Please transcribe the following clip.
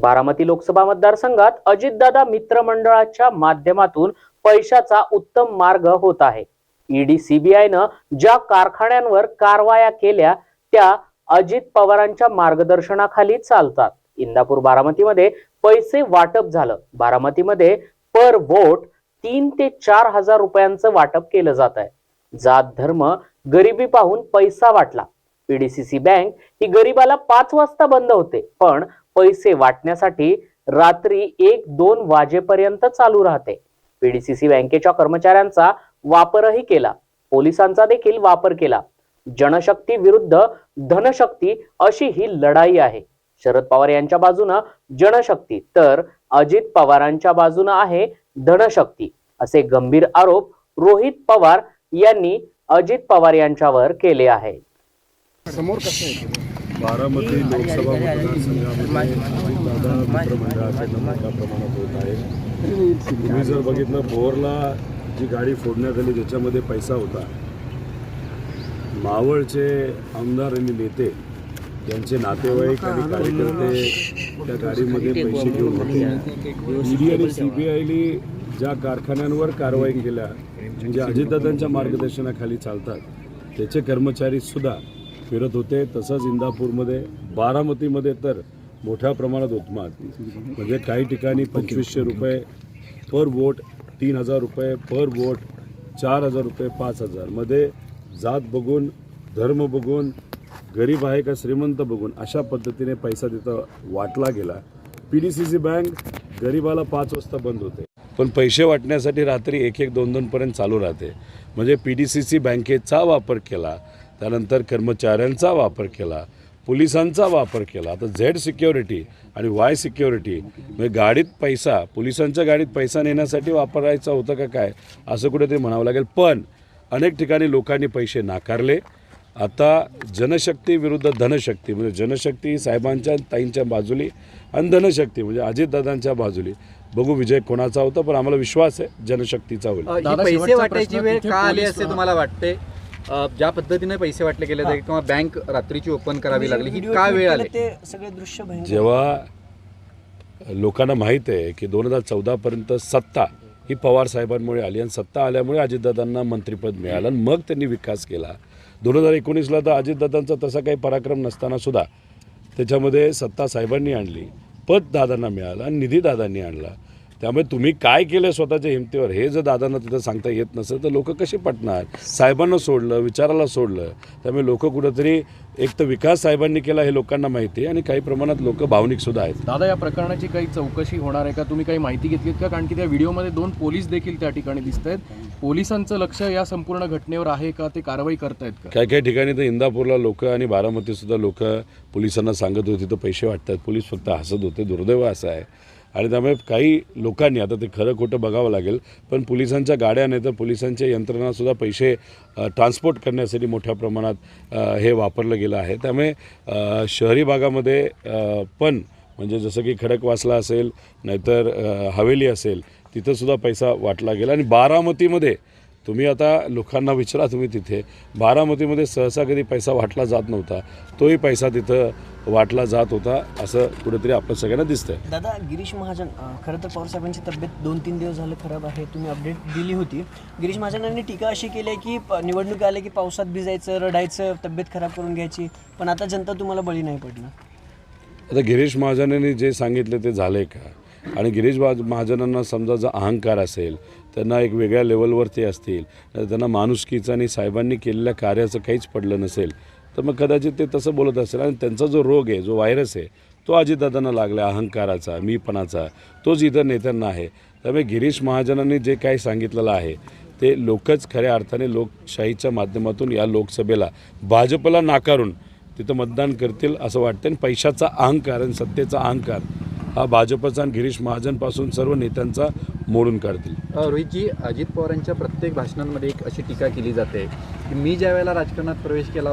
बारामती लोकसभा मतदारसंघात अजितदादा मित्रमंडळाच्या माध्यमातून पैशाचा उत्तम मार्ग होत आहे. ईडी सीबीआयनं ज्या कारखान्यांवर कारवाया केल्या त्या अजित पवारांच्या मार्गदर्शनाखाली चालतात. इंदापूर बारामतीमध्ये पैसे वाटप झालं. बारामतीमध्ये पर वोट तीन ते चार हजार रुपयांचं वाटप केलं जात आहे. जात धर्म गरिबी पाहून पैसा वाटला. पीडीसीसी बँक ही गरिबाला पाच वाजता बंद होते पण पैसे वाटण्यासाठी रात्री एक दोन वाजेपर्यंत चालू राहते. पीडीसीसी बँकेच्या कर्मचाऱ्यांचा वापरही केला. पोलिसांचा देखील वापर केला. जनशक्ती विरुद्ध धनशक्ती अशी ही लढाई आहे. शरद पवार यांच्या बाजूनं जनशक्ती तर अजित पवारांच्या बाजूनं आहे धनशक्ती असे गंभीर आरोप रोहित पवार यांनी अजित पवार यांच्यावर केले आहे समोर कसं बारामती लोकसभा मतदारसंघामध्ये अजितदादा मोठ्या प्रमाणात होत आहे. तुम्ही जर बघितलं भोरला जी गाडी फोडण्यात आली त्याच्यामध्ये पैसा होता मावळचे आमदार आणि नेते त्यांचे नातेवाईक आणि कार्यकर्ते त्या गाडीमध्ये पैसे घेऊन होते. ईडी आणि सीबीआयने ज्या कारखान्यांवर कारवाई केल्या म्हणजे अजितदादांच्या मार्गदर्शनाखाली चालतात त्याचे कर्मचारी सुद्धा फिरत होते तसंच इंदापूरमध्ये बारामतीमध्ये तर मोठ्या प्रमाणात उत्माद म्हणजे काही ठिकाणी पंचवीसशे रुपये पर वोट तीन हजार रुपये पर वोट चार हजार रुपये पाच हजार. मध्ये जात बघून धर्म बघून गरीब आहे का श्रीमंत बघून अशा पद्धतीने पैसा तिथं वाटला गेला. P D C C bank गरिबाला पाच वाजता बंद होते. पण पैसे वाटण्यासाठी रात्री एक एक दोन दोनपर्यंत चालू राहते. म्हणजे पी डी सी सी बँकेचा वापर केला. त्यानंतर कर्मचाऱ्यांचा वापर केला पोलिसांचा वापर केला. आता झेड सिक्युरिटी आणि वाय सिक्युरिटी म्हणजे गाडीत पैसा पोलिसांच्या गाडीत पैसा नेण्यासाठी वापरायचा होता का काय असं कुठेतरी म्हणावं लागेल. पण अनेक ठिकाणी लोकांनी पैसे नाकारले. आता जनशक्ती विरुद्ध धनशक्ती म्हणजे जनशक्ती ही साहेबांच्या ताईंच्या बाजूली आणि धनशक्ती म्हणजे अजितदादांच्या बाजूली. बघू विजय कोणाचा होता पण आम्हाला विश्वास आहे जनशक्तीचा होईल. पैसे वाटायची वेळ का आली असे तुम्हाला वाटते? ज्या पद्धतीने पैसे वाटले गेले किंवा बँक रात्रीची ओपन करावी लागली ही का वेळ आली? ते सगळे दृश्य जेव्हा लोकांना माहीत आहे की दोन हजार चौदापर्यंत सत्ता ही पवार साहेबांमुळे आली आणि सत्ता आल्यामुळे अजितदादांना मंत्रिपद मिळालं आणि मग त्यांनी विकास केला. दोन हजार एकोणीसला तर अजितदादांचा तसा काही पराक्रम नसताना सुद्धा त्याच्यामध्ये सत्ता साहेबांनी आणली पद दादांना मिळालं आणि निधी दादांनी आणला. त्यामुळे तुम्ही काय केलं स्वतःच्या हिमतीवर? हे जर दादांना तिथं सांगता येत नसेल तर लोक कसे पटणार? साहेबांना सोडलं विचाराला सोडलं त्यामुळे लोक कुठंतरी एक तर विकास साहेबांनी केला हे लोकांना माहिती आहे आणि काही प्रमाणात लोक भावनिक सुद्धा आहेत. दादा या प्रकरणाची काही चौकशी होणार आहे का? तुम्ही काही माहिती घेतलीत का? कारण की त्या व्हिडिओमध्ये दोन पोलीस देखील त्या ठिकाणी दिसत आहेत पोलिसांचं लक्ष या संपूर्ण घटनेवर आहे का? ते कारवाई करतायत का? काही काही ठिकाणी तर इंदापूरला लोक आणि बारामतीसुद्धा लोक पोलिसांना सांगत होते तर पैसे वाटतात. पोलीस फक्त हसत होते दुर्दैव असं आहे. आणि त्यामुळे काही लोकांनी आता ते खरं खोटं बघावं लागेल पण पोलिसांच्या गाड्या नाही तर पोलिसांच्या यंत्रणासुद्धा पैसे ट्रान्सपोर्ट करण्यासाठी मोठ्या प्रमाणात हे वापरलं गेलं आहे. त्यामुळे शहरी भागामध्ये पण म्हणजे जसं की खडकवासला असेल नाहीतर हवेली असेल तिथंसुद्धा पैसा वाटला गेला. आणि बारामतीमध्ये तुम्ही आता लोकांना विचारा तुम्ही तिथे. बारामतीमध्ये सहसा कधी पैसा वाटला जात नव्हता. तोही पैसा तिथं वाटला जात होता असं कुठेतरी आपल्या सगळ्यांना दिसतंय. दादा गिरीश महाजन खरं तर पवारसाहेबांची तब्येत दोन तीन दिवस झालं खराब आहे. तुम्ही अपडेट दिली होती. गिरीश महाजनांनी टीका अशी केली आहे की निवडणूक आले की पावसात भिजायचं रडायचं तब्येत खराब करून घ्यायची. पण आता जनता तुम्हाला बळी नाही पडणार. आता गिरीश महाजनांनी जे सांगितलं ते झालं आहे का? आणि गिरीश महाज महाजनांना समजा जर अहंकार असेल त्यांना एक वेगळ्या लेवलवर ते असतील त्यांना माणुसकीचं आणि साहेबांनी केलेल्या कार्याचं काहीच पडलं नसेल. तर मग कदाचित ते तसं बोलत असेल आणि त्यांचा जो रोग आहे जो व्हायरस आहे तो अजितदादांना लागला अहंकाराचा मीपणाचा. तोच इतर नेत्यांना आहे. त्यामुळे गिरीश महाजनांनी जे काही सांगितलेलं आहे ते लोकच खऱ्या अर्थाने लोकशाहीच्या माध्यमातून या लोकसभेला भाजपला नाकारून तिथं मतदान करतील असं वाटतं आणि पैशाचा अहंकार आणि सत्तेचा अहंकार हा भाजपचा आणि गिरीश महाजनपासून सर्व नेत्यांचा मोडून काढतील. रोहितजी अजित पवारांच्या प्रत्येक भाषणांमध्ये एक अशी टीका केली जाते की मी ज्या वेळेला राजकारणात प्रवेश केला